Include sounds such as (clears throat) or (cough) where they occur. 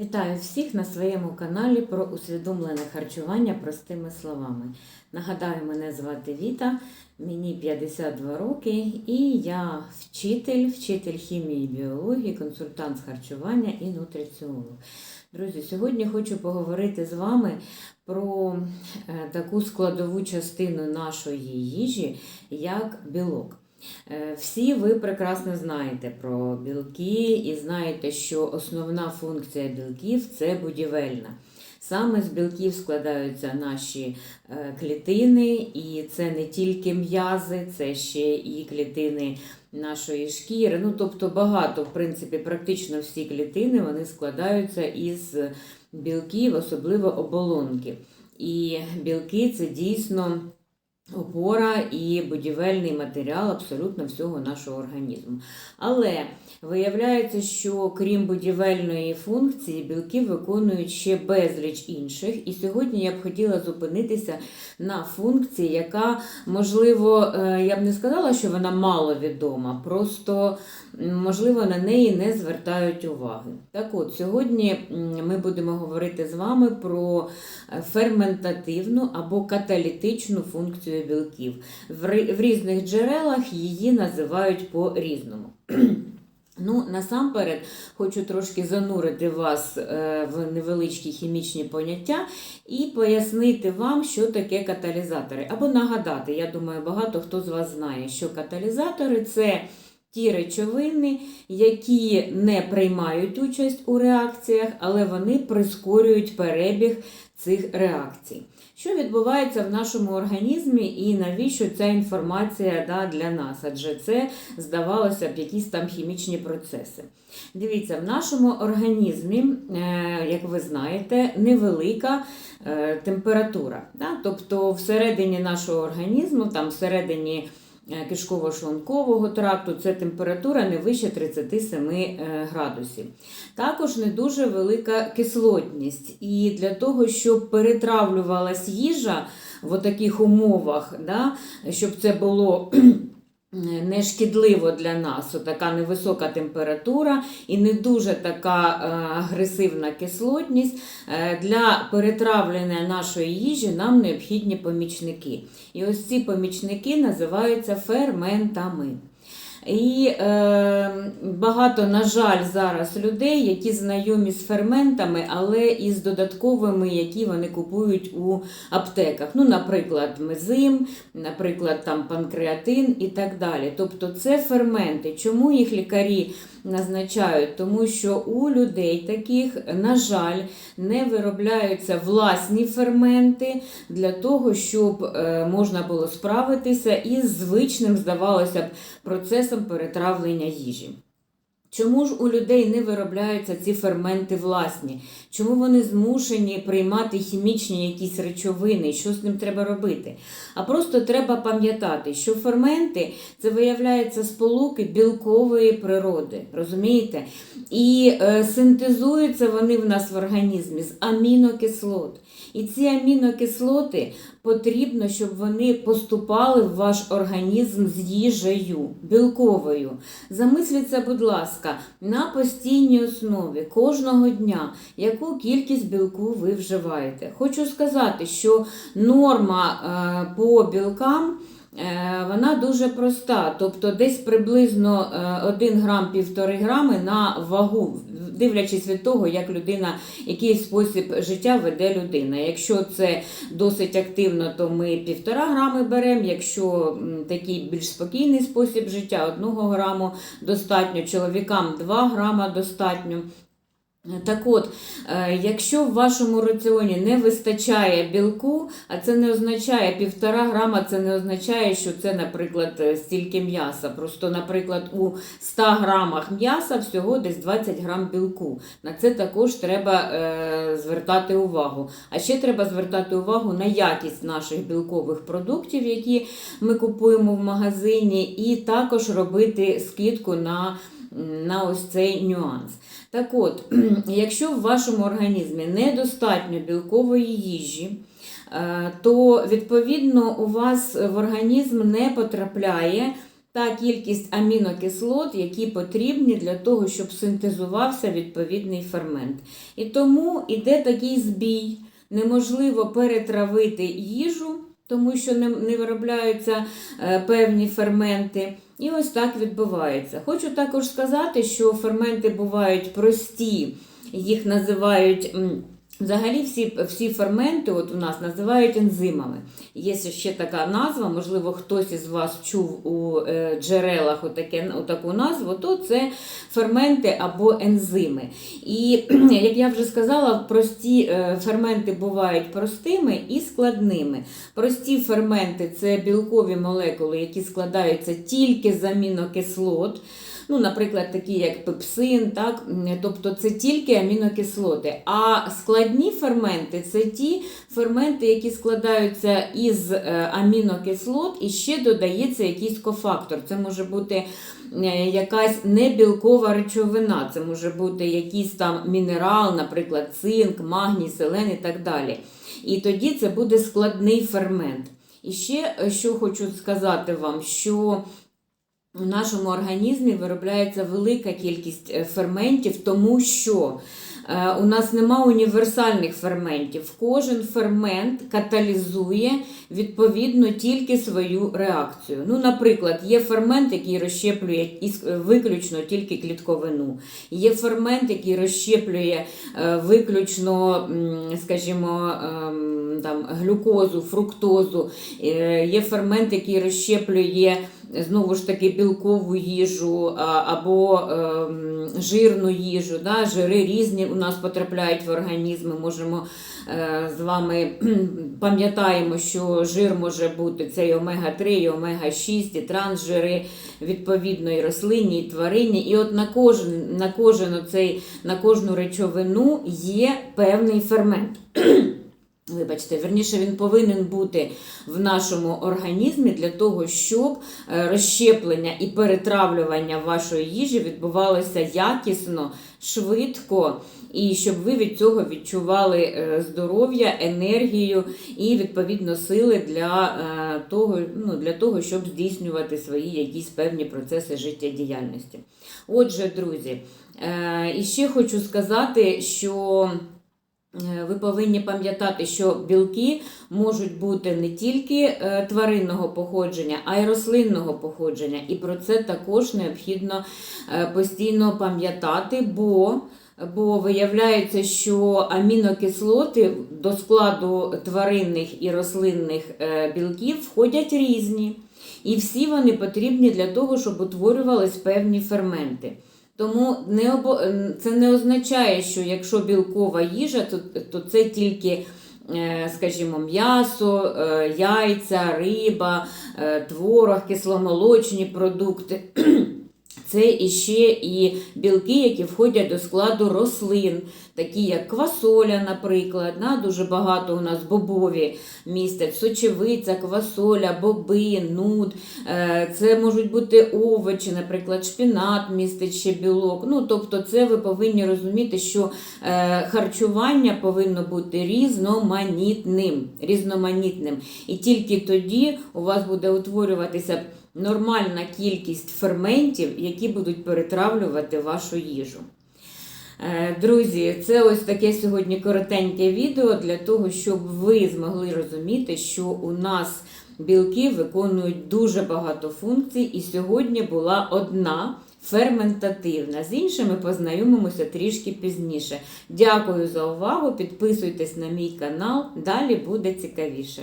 Вітаю всіх на своєму каналі про усвідомлене харчування простими словами. Нагадаю, мене звати Віта, мені 52 роки, і я вчитель, вчитель хімії і біології, консультант з харчування і нутриціолог. Друзі, сьогодні хочу поговорити з вами про е, таку складову частину нашої їжі, як білок. Е, Всі ви прекрасно знаєте про білки і знаєте, що основна функція білків це будівельна. Саме з білків складаються наші е, клітини, і це не тільки м'язи, це ще і клітини нашої шкіри. Ну, тобто багато, в принципі, практично всі клітини вони складаються із білків, особливо оболонки. І білки це дійсно опора і будівельний матеріал абсолютно всього нашого організму. Але виявляється, що крім будівельної функції, білки виконують ще безліч інших. І сьогодні я б хотіла зупинитися на функції, яка, можливо, е, я б не сказала, що вона маловідома, просто можливо на неї не звертають уваги. Так от, сьогодні ми будемо говорити з вами про е, ферментативну або каталітичну функцію білків. В в різних джерелах її називають по-різному. (clears throat) Ну, насамперед, хочу трошки занурити вас е, в невеличкі хімічні поняття і пояснити вам, що таке каталізатори. Або нагадати, я думаю, багато хто з вас знає, що каталізатори це ті речовини, які не приймають участь у реакціях, але вони прискорюють перебіг цих реакцій. Що відбувається в нашому організмі і навіщо ця інформація да, для нас? Адже це, здавалося б, якісь там хімічні процеси. Дивіться, в нашому організмі, е, як ви знаєте, невелика е, температура. Да? Тобто всередині нашого організму, там всередині кишково-шлункового тракту, це температура не вище 37 е, градусів. Також не дуже велика кислотність. І для того, щоб перетравлювалась їжа в таких умовах, да, щоб це було не шкідливо для нас, така невисока температура і не дуже така е, агресивна кислотність. Е, Для перетравлення нашої їжі нам необхідні помічники. І ось ці помічники називаються ферментами. І е, багато, на жаль, зараз людей, які знайомі з ферментами, але і з додатковими, які вони купують у аптеках. Ну, наприклад, мезим, наприклад, там панкреатин і так далі. Тобто це ферменти. Чому їх лікарі назначають? Тому що у людей таких, на жаль, не виробляються власні ферменти для того, щоб е, можна було справитися із звичним, здавалося б, процесом перетравлення їжі. Чому ж у людей не виробляються ці ферменти власні? Чому вони змушені приймати хімічні якісь речовини? Що з ним треба робити? А просто треба пам'ятати, що ферменти це виявляється сполуки білкової природи, розумієте? І е, синтезуються вони в нас в організмі з амінокислот. І ці амінокислоти потрібно, щоб вони поступали в ваш організм з їжею білковою. Замисліться, будь ласка, на постійній основі кожного дня, яку кількість білку ви вживаєте. Хочу сказати, що норма е, по білкам. е, Вона дуже проста, тобто десь приблизно 1 грам 1,5 грами на вагу, дивлячись від того, як людина, який спосіб життя веде людина. Якщо це досить активно, то ми 1,5 грами беремо. Якщо такий більш спокійний спосіб життя, 1 граму достатньо, чоловікам 2 грама достатньо. Так от, е, якщо в вашому раціоні не вистачає білку, а це не означає півтора грама, це не означає, що це, наприклад, е, стільки м'яса. Просто, наприклад, у 100 грамах м'яса всього десь 20 грам білку. На це також треба е, звертати увагу. А ще треба звертати увагу на якість наших білкових продуктів, які ми купуємо в магазині, і також робити скидку на, на ось цей нюанс. Так от, (clears throat) якщо в вашому організмі недостатньо білкової їжі, е, то відповідно у вас в організм не потрапляє та кількість амінокислот, які потрібні для того, щоб синтезувався відповідний фермент. І тому іде такий збій. Неможливо перетравити їжу, тому що не, не виробляються е, певні ферменти. І ось так відбувається. Хочу також сказати, що ферменти бувають прості, їх називають. Взагалі всі, всі ферменти от у нас називають ензимами. Є ще така назва, можливо, хтось із вас чув у е, джерелах отаке, отаку назву, то це ферменти або ензими. І, як я вже сказала, прості е, ферменти бувають простими і складними. Прості ферменти це білкові молекули, які складаються тільки з амінокислот. Ну, наприклад, такі як пепсин, так? Тобто це тільки амінокислоти. А складні ферменти це ті ферменти, які складаються із е, амінокислот, і ще додається якийсь кофактор. Це може бути е, якась небілкова речовина, це може бути якийсь там мінерал, наприклад, цинк, магній, селен і так далі. І тоді це буде складний фермент. І ще е, що хочу сказати вам, що у нашому організмі виробляється велика кількість е, ферментів, тому що е, у нас нема універсальних ферментів. Кожен фермент каталізує відповідно тільки свою реакцію. Ну, наприклад, є фермент, який розщеплює виключно тільки клітковину. Є фермент, який розщеплює е, виключно, скажімо, ем, там, глюкозу, фруктозу. Є фермент, який розщеплює знову ж таки білкову їжу або ем, жирну їжу. Да? Жири різні у нас потрапляють в організм. Ми можемо е, з вами пам'ятаємо, що жир може бути це і омега-3, і омега-6, і трансжири, відповідно, і рослинні, і тваринні. І от на кожен, на кожен оцей, на кожну речовину є певний фермент. Вибачте, верніше він повинен бути в нашому організмі для того, щоб е, розщеплення і перетравлювання вашої їжі відбувалося якісно, швидко, і щоб ви від цього відчували е, здоров'я, енергію і відповідно сили для е, того, ну, для того, щоб здійснювати свої якісь певні процеси життєдіяльності. Отже, друзі, і ще хочу сказати, що. Е, Ви повинні пам'ятати, що білки можуть бути не тільки е, тваринного походження, а й рослинного походження. І про це також необхідно е, постійно пам'ятати, бо, бо виявляється, що амінокислоти до складу тваринних і рослинних білків входять різні. І всі вони потрібні для того, щоб утворювались певні ферменти. Тому не обо... це не означає, що якщо білкова їжа, то, то це тільки, е, скажімо, м'ясо, е, яйця, риба, е, творог, кисломолочні продукти. Це іще і білки, які входять до складу рослин, такі як квасоля, наприклад. Да? Дуже багато у нас бобові містять сочевиця, квасоля, боби, нуд. Е, Це можуть бути овочі, наприклад, шпінат містить ще білок. Ну, тобто, це ви повинні розуміти, що е, харчування повинно бути різноманітним. різноманітним. І тільки тоді у вас буде утворюватися нормальна кількість ферментів, які будуть перетравлювати вашу їжу. Е, Друзі, це ось таке сьогодні коротеньке відео для того, щоб ви змогли розуміти, що у нас білки виконують дуже багато функцій, і сьогодні була одна ферментативна. З іншими познайомимося трішки пізніше. Дякую за увагу! Підписуйтесь на мій канал, далі буде цікавіше.